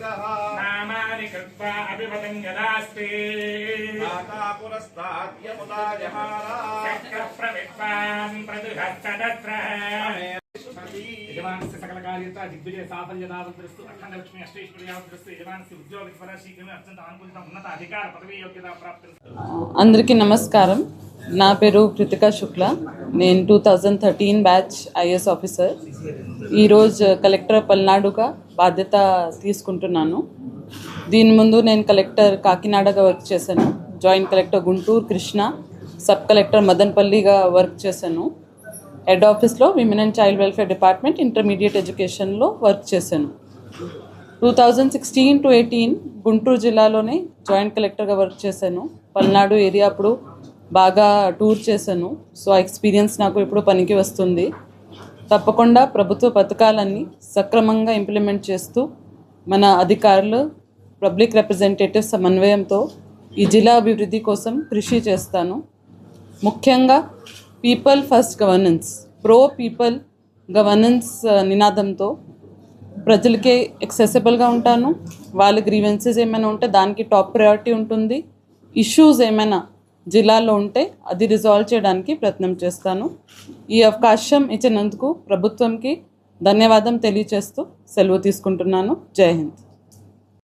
नामानि कृत्वा अभिपतङ्गदास्ति माता पुरस्ताद्यमुदा जहारा चक्रप्रवित्वान् प्रदुहस्तदत्र సకల కార్యత దిగ్విజయ సాఫల్యదావంతరస్తు అఖండలక్ష్మి అష్టేశ్వర్యావంతరస్తు యజమానస్య ఉద్యోగ ఫలశీఘ్రమే అత్యంత అనుకూలిత ఉన్నత అధికార పదవీ యోగ్యత ప్రాప్తి. అందరికీ నమస్కారం. నా పేరు కృతిక శుక్ల. నేను two thousand thirteen batch IAS officer ఈరోజు కలెక్టర్ పల్నాడుగా బాధ్యత తీసుకుంటున్నాను. దీని ముందు నేను కలెక్టర్ కాకినాడగా వర్క్ చేశాను. Joint collector Guntur Krishna sub collector మదన్పల్లిగా work చేశాను. హెడ్ ఆఫీస్లో women and child welfare department intermediate ఎడ్యుకేషన్లో వర్క్ చేశాను. Two thousand sixteen to eighteen Guntur జిల్లాలోనే జాయింట్ కలెక్టర్గా వర్క్ చేశాను. పల్నాడు ఏరియా అప్పుడు బాగా టూర్ చేశాను. సో ఆ ఎక్స్పీరియన్స్ నాకు ఇప్పుడు పనికి వస్తుంది. తప్పకుండా ప్రభుత్వ పథకాలన్నీ సక్రమంగా ఇంప్లిమెంట్ చేస్తూ మన అధికారులు పబ్లిక్ రిప్రజెంటేటివ్ సమన్వయంతో ఈ జిల్లా అభివృద్ధి కోసం కృషి చేస్తాను. ముఖ్యంగా people first governance pro people governance నినాదంతో ప్రజలకే ఎక్సెసిబుల్గా ఉంటాను. వాళ్ళ గ్రీవెన్సెస్ ఏమైనా ఉంటే దానికి టాప్ ప్రయారిటీ ఉంటుంది. ఇష్యూస్ ఏమైనా జిల్లాలో ఉంటే అది రిజాల్వ్ చేయడానికి ప్రయత్నం చేస్తాను. ఈ అవకాశం ఇచ్చినందుకు ప్రభుత్వంకి ధన్యవాదం తెలియచేస్తూ సెలవు తీసుకుంటున్నాను. జై హింద్.